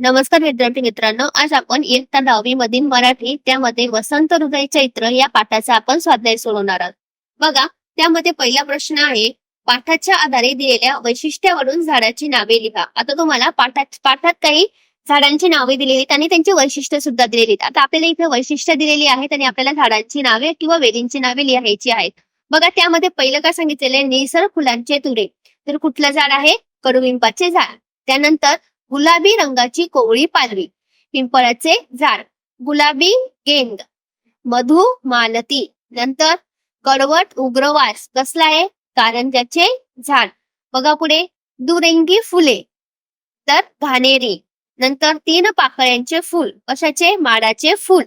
नमस्कार विद्यार्थी मित्रांनो आज आपण इयत्ता दहावी मधील मराठी त्यामध्ये वसंत हृदय चैत्र या पाठाचा आपण स्वाध्याय सोडवणार आहोत. बघा त्यामध्ये पहिला प्रश्न आहे पाठाच्या आधारे दिलेल्या वैशिष्ट्यावरून झाडाची नावे लिहा. आता तुम्हाला पाठात पाठात काही झाडांची नावे दिलेली आहेत आणि त्यांची वैशिष्ट्य सुद्धा दिलेली आहेत. आता आपल्याला इथे वैशिष्ट्य दिलेली आहेत आणि आपल्याला झाडांची नावे किंवा वेलींची नावे लिहायची आहेत. बघा त्यामध्ये पहिलं काय सांगितलेलं आहे निसर्ग फुलांचे तुरे तर कुठलं झाड आहे? कडुलिंबाचे झाड. त्यानंतर गुलाबी रंगाची कोवळी पालवी पिंपळाचे झाड गुलाबी गेंद मधु मालती. नंतर कडवट उग्रवास कसला आहे? कारंजाचे झाड. बघा पुढे. दुरंगी फुले. तर घाणेरी. नंतर तीन पाकळ्यांचे फूल. कशाचे? माडाचे फूल.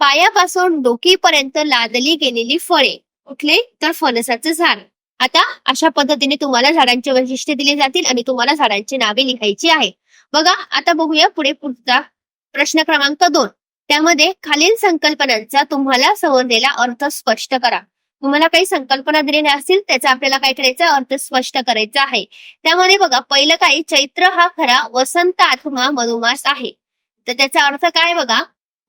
पायापासून डोकीपर्यंत लादली गेलेली फळे. कुठले? तर फणसाचे झाड. आता अशा पद्धतीने तुम्हाला झाडांचे वैशिष्ट्य दिले जातील आणि तुम्हाला झाडांची नावे लिहायची आहे. बघा आता बघूया पुढे पुढचा प्रश्न क्रमांक दोन. त्यामध्ये खालील संकल्पनांचा तुम्हाला समजलेला अर्थ स्पष्ट करा. तुम्हाला काही संकल्पना दिलेल्या असतील त्याचा आपल्याला काय करायचा? अर्थ स्पष्ट करायचा आहे. त्यामध्ये बघा पहिलं काय चैत्र हा खरा वसंत आत्मा मधुमास आहे. तर त्याचा अर्थ काय बघा?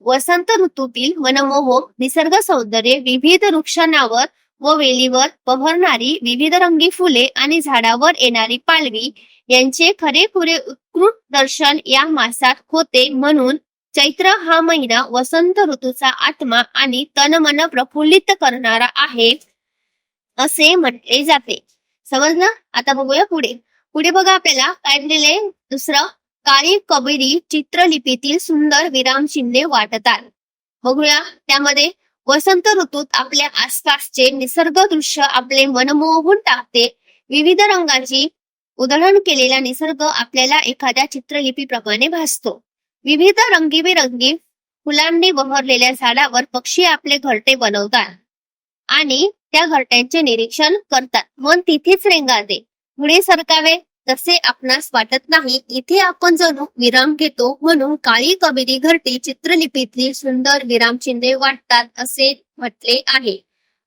वसंत ऋतूतील मनमोहक निसर्ग सौंदर्य विविध वृक्षांवर व वेलीवर बहरणारी विविध रंगी फुले आणि झाडावर येणारी पालवी यांचे खरेखुरे कृत दर्शन या मासात होते म्हणून चैत्र हा महिना वसंत ऋतूचा आत्मा आणि तनमन प्रफुल्लित करणारा आहे असे म्हटले जाते. समजलं? आता बघूया पुढे. पुढे बघा आपल्याला काय दिलेले? दुसरं काळी कबेरी चित्रलिपीतील सुंदर विराम चिन्हे वाटतात. बघूया त्यामध्ये वसंत ऋतूत आपल्या आसपासचे निसर्ग दृश्य आपले मनमोहून टाकते. विविध रंगाची उधळण केलेला निसर्ग आपल्याला एखाद्या चित्रलिपीप्रमाणे भासतो. विविध रंगीबेरंगी फुलांनी बहरलेल्या झाडावर पक्षी आपले घरटे बनवतात आणि त्या घरट्यांचे निरीक्षण करतात. मन तिथेच रेंगाळते. पुढे सरकावे तसे आपणास वाटत नाही इथे आपण जणू विराम घेतो म्हणून काळी कबिरी घरटी चित्रलिपीतील सुंदर विराम चिन्हे वाटतात असे म्हटले आहे.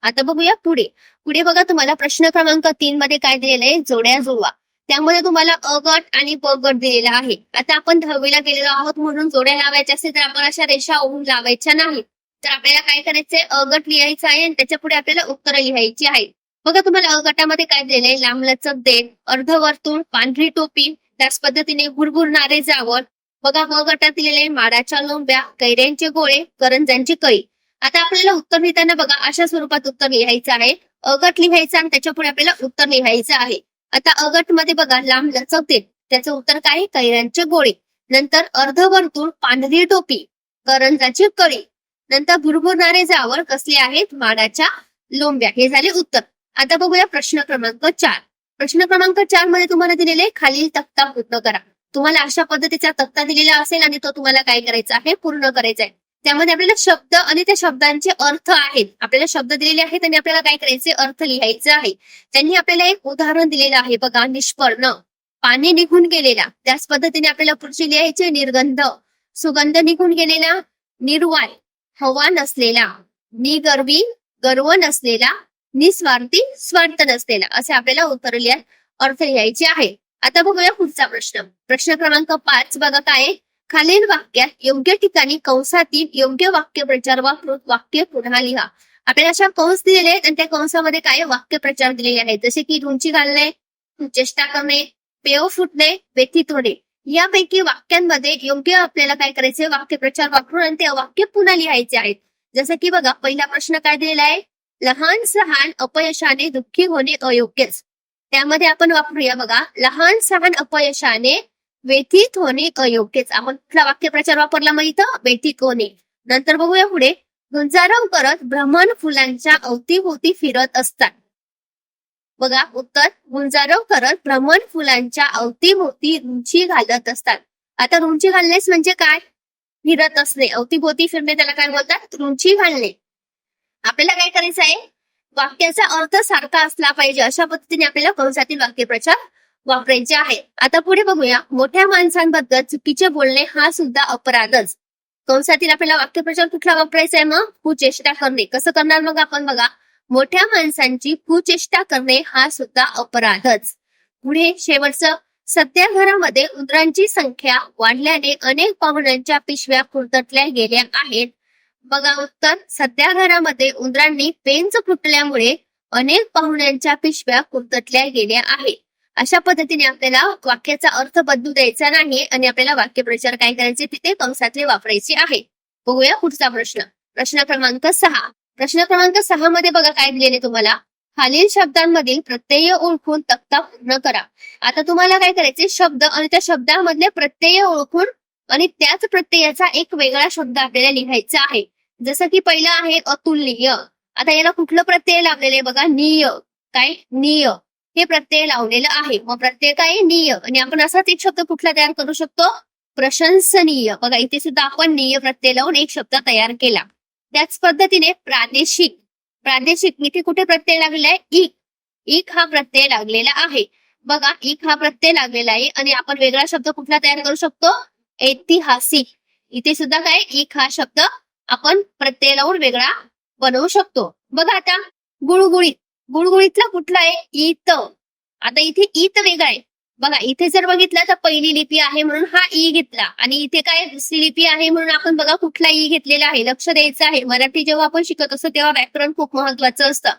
आता बघूया पुढे. पुढे बघा तुम्हाला प्रश्न क्रमांक तीन मध्ये काय दिलेलं आहे? जोड्या जुळवा त्यामध्ये तुम्हाला अ गट आणि ब गट दिलेला आहे. आता आपण दहावीला गेलेलो आहोत म्हणून जोड्या लावायच्या असतील तर आपण अशा रेषा ओढून लावायच्या नाही तर आपल्याला काय करायचंय? अ गट लिहायचा आहे आणि त्याच्या पुढे आपल्याला उत्तरं लिहायची आहे बघा तुम्हाला अ गटामध्ये काय दिलेलं लांबलचक देठ अर्धवर्तुळ पांढरी टोपी त्याच पद्धतीने गुरगुरणारे जावळ. बघा ब गटात दिलेले माडाच्या लोंब्या कैऱ्यांचे गोळे करंजांची कळी. आता आपल्याला उत्तर लिहिताना बघा अशा स्वरूपात उत्तर लिहायचं आहे. अ गट लिहायचं आणि त्याच्या पुढे आपल्याला उत्तर लिहायचं आहे. आता अगटमध्ये बघा लांब लचक त्याचं उत्तर काय? आहे? कैऱ्यांचे गोळे नंतर अर्धवर्तुळ पांढरी टोपी करंजाची कळी नंतर भुरभुरणारे जावर कसले आहेत? माडाच्या लोंब्या. हे झाले उत्तर. आता बघूया प्रश्न क्रमांक चार. प्रश्न क्रमांक चारमध्ये तुम्हाला दिलेले खालील तक्ता पूर्ण करा. तुम्हाला अशा पद्धतीचा तक्ता दिलेला असेल आणि तो तुम्हाला काय करायचा आहे? पूर्ण करायचा आहे. त्यामध्ये आपल्याला शब्द आणि त्या शब्दांचे अर्थ आहेत. आपल्याला शब्द दिलेले आहेत आणि आपल्याला काय करायचे अर्थ लिहायचे आहे. त्यांनी आपल्याला एक उदाहरण दिलेलं आहे बघा निष्पर्ण. पाणी निघून गेलेला. त्याच पद्धतीने आपल्याला पुढचे लिहायचे निर्गंध. सुगंध निघून गेलेला निर्वाय हवा नसलेला. निगर्वी गर्व नसलेला. निस्वार्थी स्वार्थ नसलेला. असे आपल्याला उत्तर लिहा अर्थ लिहायचे आहे. आता बघूया पुढचा प्रश्न. प्रश्न क्रमांक पाच बघा काय खालील वाक्यात योग्य ठिकाणी कंसातील योग्य वाक्य प्रचार वापरून वाक्य पुन्हा लिहा. आपल्याला अशा कंस दिलेले आहेत आणि त्या कंसामध्ये काय वाक्य प्रचार दिलेले आहेत? जसे की रुंची घालणे चेष्टा करणे पेव फुटणे व्यथित होणे यापैकी वाक्यांमध्ये योग्य आपल्याला काय करायचे वाक्य प्रचार वापरून आणि ते वाक्य पुन्हा लिहायचे आहेत. जसं की बघा पहिला प्रश्न काय दिलेला आहे? लहान सहान अपयशाने दुःखी होणे अयोग्यच. त्यामध्ये आपण वापरूया बघा लहान सहान अपयशाने व्यथित होणे अयोग्यच. आपण कुठला वाक्यप्रचार वापरला मग इथं व्यथित होणे. नंतर बघूया पुढे. गुंजारव करत भ्रमण फुलांच्या अवतीभोवती फिरत असतात. बघा उत्तर. गुंजारव करत भ्रमण फुलांच्या अवतीभोवती रुची घालत असतात. आता रुंची घालणेच म्हणजे काय? फिरत असणे. अवतीभोवती फिरणे त्याला काय बोलतात? रुंची घालणे. आपल्याला काय करायचं आहे? वाक्याचा अर्थ सारखा असला पाहिजे. अशा पद्धतीने आपल्याला कंसातील वाक्यप्रचार वापरायचे आहे आता पुढे बघूया. मोठ्या माणसांबद्दल चुकीचे बोलणे हा सुद्धा अपराधच. कंसातील आपल्याला वाक्यप्रचार कुठला वापरायचा आहे मग? कुचेष्टा करणे. कसं करणार मग आपण बघा. मोठ्या माणसांची कुचेष्टा करणे हा सुद्धा अपराधच. पुढे शेवटचं. सध्या घरामध्ये उंदरांची संख्या वाढल्याने अनेक पाहुण्यांच्या पिशव्या कुरतटल्या गेल्या आहेत. बघा उत्तर. सध्या घरामध्ये उंदरांनी पेंच फुटल्यामुळे अनेक पाहुण्यांच्या पिशव्या कुरतटल्या गेल्या आहेत. अशा पद्धतीने आपल्याला वाक्याचा अर्थ बदलू द्यायचा नाही आणि आपल्याला वाक्यप्रचार काय करायचे तिथे कंसातले वापरायचे आहे. बघूया पुढचा प्रश्न. प्रश्न क्रमांक सहा. प्रश्न क्रमांक सहा मध्ये बघा काय दिलेले तुम्हाला? खालील शब्दांमधील प्रत्यय ओळखून तक्ता पूर्ण करा. आता तुम्हाला काय करायचे? शब्द आणि त्या शब्दामधले प्रत्यय ओळखून आणि त्याच प्रत्ययाचा एक वेगळा शब्द आपल्याला लिहायचा आहे. जसं की पहिला आहे अतुलनीय. आता याला कुठलं प्रत्यय लावलेलं आहे बघा? निय. काय? निय. हे प्रत्यय लावलेलं आहे. मग प्रत्यय काय? आहे? निय. आणि आपण असाच एक शब्द कुठला तयार करू शकतो? प्रशंसनीय. बघा इथे सुद्धा आपण निय प्रत्यय लावून एक शब्द तयार केला. त्याच पद्धतीने प्रादेशिक. प्रादेशिक इथे कुठे प्रत्यय लागलेला आहे? इक. इक हा प्रत्यय लागलेला आहे. बघा इक हा प्रत्यय लागलेला आहे. आणि आपण वेगळा शब्द कुठला तयार करू शकतो? ऐतिहासिक. इथे सुद्धा काय? इक हा शब्द आपण प्रत्यय लावून वेगळा बनवू शकतो. बघा आता गुळगुळीत. गुळगुळीतला कुठला आहे? ईत. आता इथे ईत वेगळा आहे. बघा इथे जर बघितलं तर पहिली लिपी आहे म्हणून हा ई घेतला. आणि इथे काय दुसरी लिपी आहे म्हणून आपण बघा कुठला ई घेतलेला आहे. लक्ष द्यायचं आहे. मराठी जेव्हा आपण शिकत असतो तेव्हा व्याकरण खूप महत्वाचं असतं.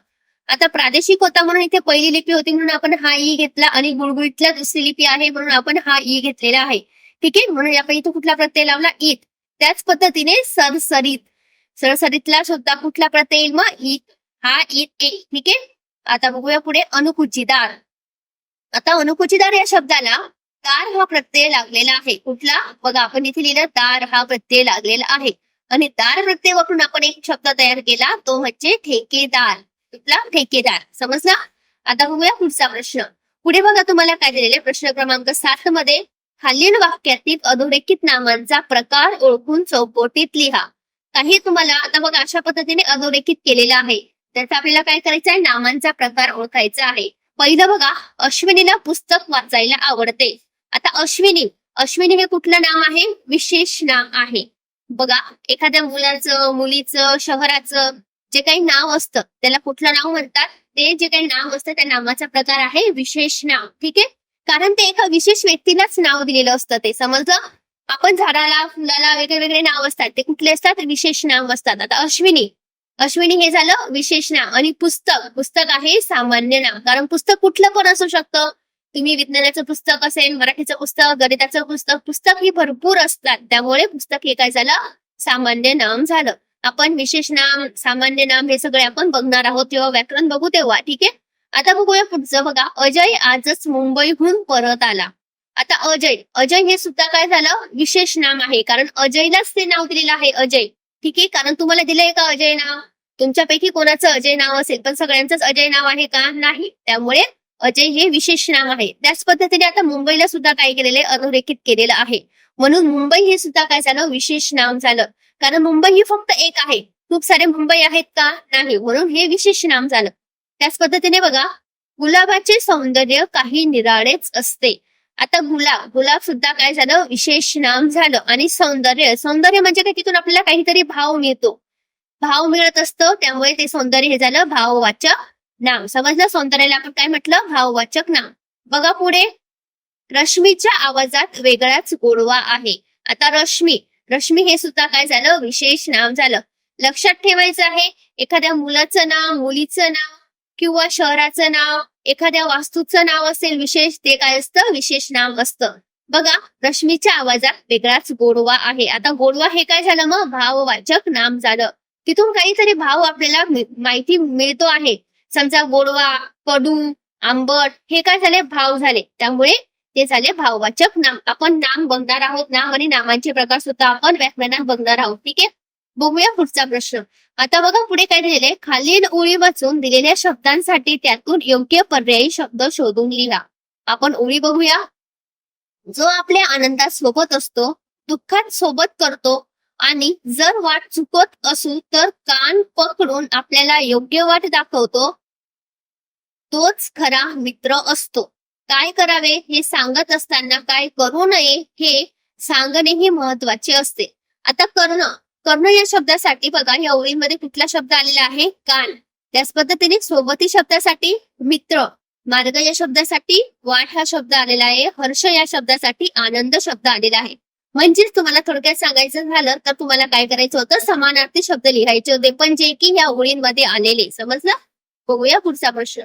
आता प्रादेशिक होता म्हणून इथे पहिली लिपी होती म्हणून आपण हा ई घेतला आणि गुळगुळीतला दुसरी लिपी आहे म्हणून आपण हा ई घेतलेला आहे. ठीक आहे? म्हणून आपण इथे कुठला प्रत्यय लावला? ईत. त्याच पद्धतीने सरसरीत. सरसरीतला सुद्धा कुठला प्रत्यय येईल मग? ईत. हा ईत ए ठीक आहे? आता बघूया पुढे अनुकुचीदार आता अनुकुचीदार या शब्दाला दार हा प्रत्यय लागलेला आहे. कुठला? बघा आपण इथे लिहिलं दार हा प्रत्यय लागलेला आहे. आणि दार प्रत्यय वापरून आपण एक शब्द तयार केला तो म्हणजे ठेकेदार. कुठला? ठेकेदार. समजला? आता बघूया पुढचा प्रश्न. पुढे बघा तुम्हाला काय दिलेले प्रश्न क्रमांक सात मध्ये खालील वाक्यातील अधोरेखित नामांचा प्रकार ओळखून चौकोटीत लिहा. काही तुम्हाला आता बघा अशा पद्धतीने अधोरेखित केलेलं आहे. त्याचा आपल्याला काय करायचं आहे नामांचा प्रकार ओळखायचा आहे. पहिलं बघा अश्विनीला पुस्तक वाचायला आवडते. आता अश्विनी अश्विनी हे कुठलं नाव आहे? विशेष नाम आहे. बघा एखाद्या मुलाचं मुलीचं शहराचं जे काही नाव असतं त्याला कुठलं नाव म्हणतात? ते जे काही नाव असतं त्या नामाचा प्रकार आहे विशेष नाव. ठीक आहे? कारण ते एका विशेष व्यक्तीलाच नाव दिलेलं असतं ते. समजलं? आपण झाडाला फुलाला वेगळे वेगळे नाव असतात. ते कुठले असतात? विशेष नाव असतात. आता अश्विनी अश्विनी हे झालं विशेष नाव आणि पुस्तक. पुस्तक आहे सामान्य नाव. कारण पुस्तक कुठलं पण असू शकतं. तुम्ही विज्ञानाचं पुस्तक असेल मराठीचं पुस्तक गणिताचं पुस्तक पुस्तक ही भरपूर असतात. त्यामुळे पुस्तक हे काय झालं? सामान्य नाम झालं. आपण विशेष नाम सामान्य नाम हे सगळे आपण बघणार आहोत तेव्हा व्याकरण बघू तेव्हा ठीक आहे? आता बघूया पुढचं बघा. अजय आजच मुंबईहून परत आला. आता अजय. अजय हे सुद्धा काय झालं? विशेष नाम आहे. कारण अजयलाच ते नाव दिलेलं आहे अजय. ठीक आहे? कारण तुम्हाला दिलंय का अजय नाव. तुमच्यापैकी कोणाचं अजय नाव असेल? पण सगळ्यांचंच अजय नाव आहे का? नाही. त्यामुळे अजय हे विशेष नाव आहे. त्याच पद्धतीने आता मुंबईला सुद्धा काय केलेलं आहे? अधोरेखित केलेलं आहे. म्हणून मुंबई हे सुद्धा काय झालं? विशेष नाव झालं. कारण मुंबई ही फक्त एक आहे. खूप सारे मुंबई आहेत का? नाही. म्हणून हे विशेष नाम झालं. त्याच पद्धतीने बघा गुलाबाचे सौंदर्य काही निराळेच असते. आता गुलाब गुलाब सुद्धा काय झालं? विशेष नाम झालं आणि सौंदर्य. सौंदर्य म्हणजे काय? तिथून आपल्याला काहीतरी भाव मिळतो. भाव मिळत असतो त्यामुळे ते सौंदर्य हे झालं भाववाचक नाम. समजलं? सौंदर्याला आपण काय म्हटलं? भाववाचक नाम. बघा पुढे. रश्मीच्या आवाजात वेगळाच गोडवा आहे. आता रश्मी. रश्मी हे सुद्धा काय झालं? विशेष नाम झालं. लक्षात ठेवायचं आहे एखाद्या मुलाचं नाव मुलीचं नाव किंवा शहराचं नाव एखाद्या वास्तूचं नाव असेल विशेष ते काय असतं? विशेष नाम असतं. बघा रश्मीच्या आवाजात वेगळाच गोडवा आहे. आता गोडवा हे काय झालं मग? भाववाचक नाम झालं. तिथून काहीतरी भाव आपल्याला माहिती मिळतो आहे. समजा गोडवा कडू आंबट हे काय झाले? भाव झाले. त्यामुळे ते झाले भाववाचक नाम. आपण नाम बघणार आहोत. नाम आणि नामांचे प्रकार सुद्धा आपण व्याकरणात बघणार आहोत. ठीक आहे? बघूया पुढचा प्रश्न. आता बघा पुढे काय दिलेले खालील ओळी वाचून दिलेल्या शब्दांसाठी त्यातून योग्य पर्यायी शब्द शोधून लिहा. आपण ओळी बघूया. जो आपल्या आनंदात सोबत असतो दुःखात सोबत करतो आणि जर वाट चुकत असू तर कान पकडून आपल्याला योग्य वाट दाखवतो तोच खरा मित्र असतो. काय करावे? हे सांगत असताना काय करू नये हे सांगणेही महत्त्वाचे असते. आता करणं कर्ण या शब्दासाठी बघा या ओळीमध्ये कुठला शब्द आलेला आहे? कान. त्याच पद्धतीने सोबती शब्दासाठी मित्र. मार्ग या शब्दासाठी वाट हा शब्द आलेला आहे. हर्ष या शब्दासाठी आनंद शब्द आलेला आहे. म्हणजेच तुम्हाला थोडक्यात सांगायचं झालं तर तुम्हाला काय करायचं होतं? समानार्थी शब्द लिहायचे होते. पण जे की या ओळींमध्ये आलेले. समजलं? बघूया पुढचा प्रश्न.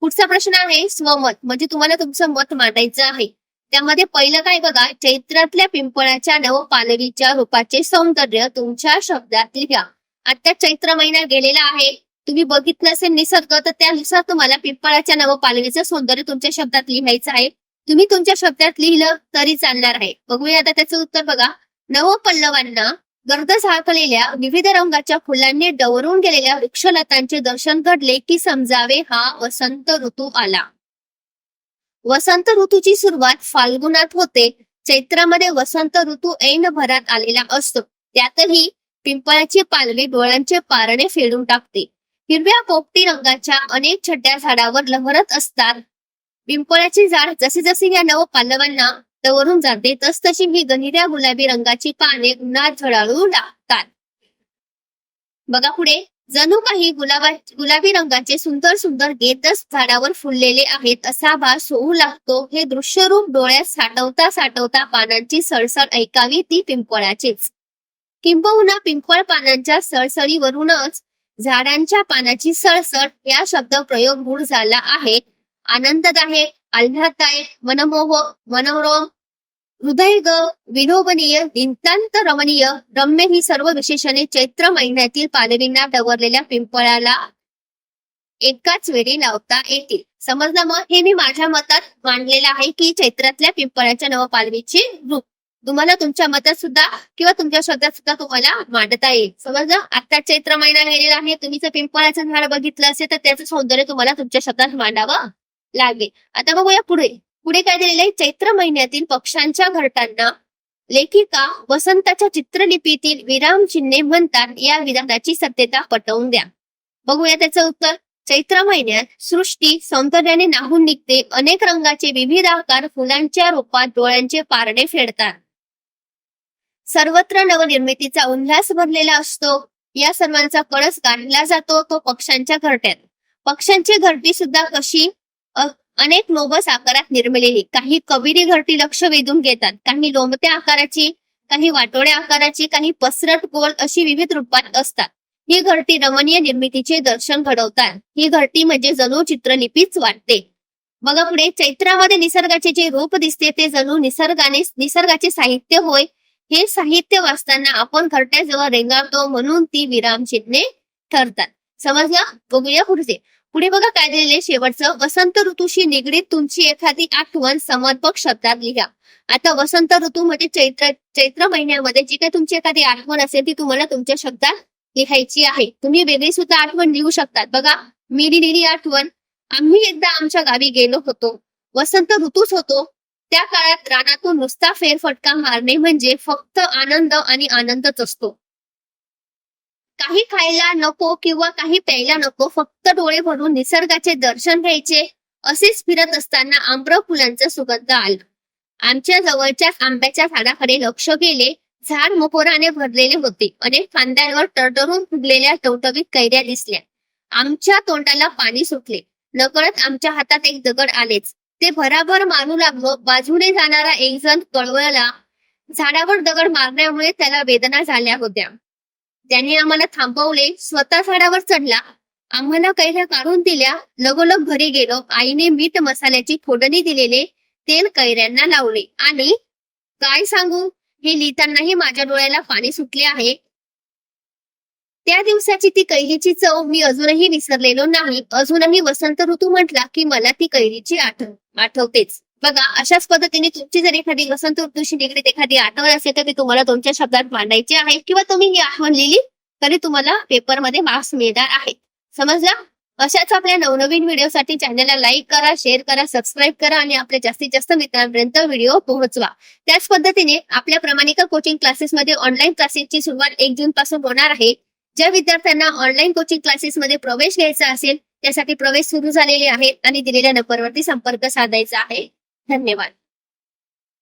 पुढचा प्रश्न आहे स्वमत. म्हणजे तुम्हाला तुमचं मत मांडायचं आहे. त्यामध्ये पहिलं काय बघा चैत्रातल्या पिंपळाच्या नव पालवीच्या रूपाचे सौंदर्य तुमच्या शब्दात लिहा आता चैत्र महिना गेलेला आहे. तुम्ही बघितलं असेल निसर्ग तर त्यानुसार तुम्हाला पिंपळाच्या नव पालवीचं सौंदर्य तुमच्या शब्दात लिहायचं आहे. तुम्ही तुमच्या शब्दात लिहिलं तरी चालणार आहे. बघूया आता त्याचं उत्तर बघा. नव पल्लवांना गर्द झाकलेल्या विविध रंगाच्या फुलांनी डवरून गेलेल्या वृक्षलतांचे दर्शन घडले की समजावे हा वसंत ऋतू आला. वसंत ऋतूची सुरुवात फाल्गुनात होते. चैत्रामध्ये वसंत ऋतू ऐन भरात आलेला असतो. त्यातही पिंपळाची पालवी डोळ्यांचे पारणे फेडून टाकते. हिरव्या पोपटी रंगाच्या अनेक छड्या झाडावर लहरत असतात. पिंपळाचे झाड जसे जसे या नव पालवांना दवरून जाते तस तशी ही गहिऱ्या गुलाबी रंगाची पाने उन्हात झळाळू लागतात बघा पुढे. जणू काही गुलाबा गुलाबी रंगाचे सुंदर सुंदर गेटच झाडावर फुललेले आहेत. असा भास होऊ लागतो. हे दृश्यरूप डोळ्यात साठवता साठवता पानांची सळसळ ऐकावी ती पिंपळाचीच. किंबहुना पिंपळ पानांच्या सळसळीवरूनच झाडांच्या पानाची सळसळ या शब्द प्रयोग मूळ झाला आहे. आनंददायक आल्हाददायक मनमोहक मनोरम हृदय ग विनोबनीय नितांत रमणीय रम्य ही सर्व विशेषणे चैत्र महिन्यातील पालवींना डवरलेल्या पिंपळाला एकाच वेळी लावता येतील. समजलं मग हे मी माझ्या मतात मांडलेलं आहे की चैत्रातल्या पिंपळाच्या नवपालवीचे रूप. तुम्हाला तुमच्या मतात सुद्धा किंवा तुमच्या शब्दात सुद्धा तुम्हाला मांडता येईल. समजलं आता चैत्र महिना गेलेला आहे तुम्ही जर पिंपळाचं झाड बघितलं असेल तर त्याचं सौंदर्य तुम्हाला तुमच्या शब्दात मांडावं लागेल. आता बघूया पुढे. पुढे काय दिलेलं आहे? चैत्र महिन्यातील पक्षांच्या घरटांना लेखिका वसंताच्या चित्रलिपीतील विराम चिन्हे म्हणतात. या विधानाची सत्यता पटवून द्या. बघूया त्याचं उत्तर. चैत्र महिन्यात सृष्टी सौंदर्याने नाहून निघते. अनेक रंगाचे विविध आकार फुलांच्या रूपात डोळ्यांचे पारडे फेडतात. सर्वत्र नवनिर्मितीचा उल्हास भरलेला असतो. या सर्वांचा कळस गाठला जातो तो पक्ष्यांच्या घरट्यात. पक्ष्यांची घरटी सुद्धा कशी अनेक लोबस आकारात निर्मिलेली. काही कबिरी घरटी लक्ष वेधून घेतात. काही लोंबत्या आकाराची काही वाटोळ्या आकाराची काही पसरट गोल अशी विविध रूपात असतात. ही घरटी रमणीय निर्मितीचे दर्शन घडवतात. ही घरटी म्हणजे जणू चित्रलिपीच वाटते. बघा पुढे. चैत्रामध्ये निसर्गाचे जे रूप दिसते ते जणू निसर्गाने निसर्गाचे साहित्य होय. हे साहित्य वाचताना आपण घरट्याजवळ रेंगाळतो म्हणून ती विरामचिन्हे ठरतात. समजलं? बघूया पुढचे. पुढे बघा काय दिलेले शेवटचं. वसंत ऋतूशी निगडीत तुमची एखादी आठवण समर्पक शब्दात लिहा. आता वसंत ऋतू म्हणजे चैत्र चैत्र महिन्यामध्ये जी काही तुमची एखादी आठवण असेल ती तुम्हाला तुमच्या शब्दात लिहायची आहे. तुम्ही वेगळी सुद्धा आठवण लिहू शकतात. बघा मी लिहिलेली आठवण. आम्ही एकदा आमच्या गावी गेलो होतो. वसंत ऋतूच होतो. त्या काळात रानातून नुसता फेरफटका मारणे म्हणजे फक्त आनंद आणि आनंदच असतो. काही खायला नको किंवा काही प्यायला नको फक्त डोळे भरून निसर्गाचे दर्शन घ्यायचे असेच फिरत असताना आंब्र फुलांचा सुगंध आला. आमच्या जवळच्या आंब्याच्या झाडाकडे लक्ष गेले झाड मोपोराने भरलेले होते. अनेक फांद्यांवर टरटरून फुगलेल्या टवटवीत कैऱ्या दिसल्या. आमच्या तोंडाला पाणी सुटले. नकळत आमच्या हातात एक दगड आलेच. ते भराभर मारू लागलो. बाजूने जाणारा एक जण कळवळला. झाडावर दगड मारण्यामुळे त्याला वेदना झाल्या होत्या. त्याने आम्हाला थांबवले स्वतः झाडावर चढला. आम्हाला कैऱ्या काढून दिल्या. लगोलग घरी गेलो. आईने मीठ मसाल्याची फोडणी दिलेले तेल कैऱ्यांना लावले. आणि काय सांगू? हे लिहितानाही माझ्या डोळ्याला पाणी सुटले आहे. त्या दिवसाची ती कैरीची चव मी अजूनही विसरलेलो नाही. अजूनही वसंत ऋतू म्हटला की मला ती कैरीची आठव आठवतेच. बघा अशाच पद्धतीने तुमची जर एखादी वसंत ऋतूशी निगडीत एखादी आठवण असेल तर ती तुम्हाला तुमच्या शब्दात मांडायची आहे. किंवा तुम्ही ही आठवण लिहिली तरी तुम्हाला पेपरमध्ये मार्क्स मिळणार आहेत. समजला? अशाच आपल्या नवनवीन व्हिडिओसाठी चॅनलला लाईक करा शेअर करा सबस्क्राईब करा आणि आपल्या जास्तीत जास्त मित्रांपर्यंत व्हिडिओ पोहोचवा. त्याच पद्धतीने आपल्या प्रमाणिका कोचिंग क्लासेसमध्ये ऑनलाईन क्लासेसची सुरुवात एक जून पासून होणार आहे. ज्या विद्यार्थ्यांना ऑनलाईन कोचिंग क्लासेसमध्ये प्रवेश घ्यायचा असेल त्यासाठी प्रवेश सुरू झालेले आहेत आणि दिलेल्या नंबरवरती संपर्क साधायचा आहे. धन्यवाद.